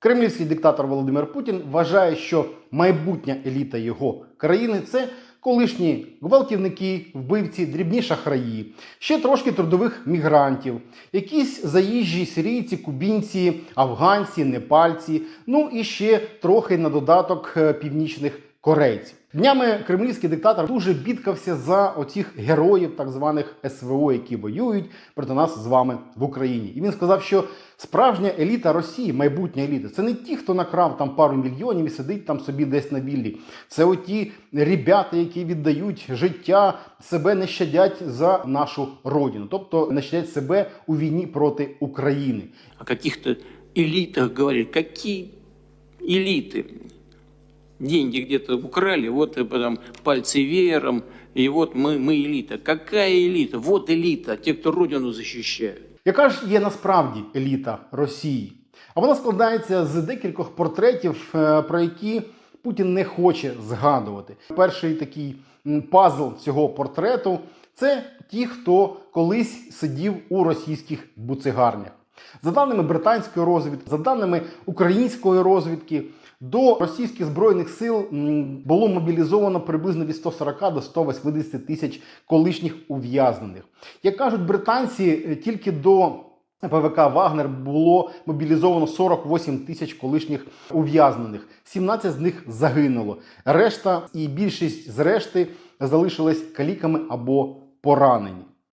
Кремлівський диктатор Володимир Путін вважає, що майбутня еліта його країни це колишні гвалтівники, вбивці, дрібні шахраї, ще трошки трудових мігрантів, якісь заїжджі сирійці, кубінці, афганці, непальці, ну і ще трохи на додаток е, північних корейців. Днями кремлівський диктатор дуже бідкався за оцих героїв, так званих СВО, які воюють проти нас з вами в Україні. І він сказав, що справжня еліта Росії, майбутня еліта, це не ті, хто накрав там пару мільйонів і сидить там собі десь на віллі. Це оті ребята, які віддають життя, себе не щадять за нашу родину, тобто не щадять себе у війні проти України. о каких-то элитах говорит. Какие элиты? Деньги где-то украли, вот и потом пальцы веером, и вот мы, мы элита. Какая элита? Вот элита, те, кто родину защищают. Яка ж є насправді еліта Росії? А вона складається з декількох портретів, е, про які Путін не хоче згадувати. Перший такий м, пазл цього портрету це ті, хто колись сидів у російських буцегарнях. За даними британської розвідки, за даними української розвідки, до російських збройних сил було мобілізовано приблизно від 140 до 180 тисяч колишніх ув'язнених. Як кажуть британці, е, тільки до ПВК Вагнер було мобілізовано 48 тисяч колишніх ув'язнених. 17 з них загинуло. Решта і більшість з решти залишились каліками або поранені.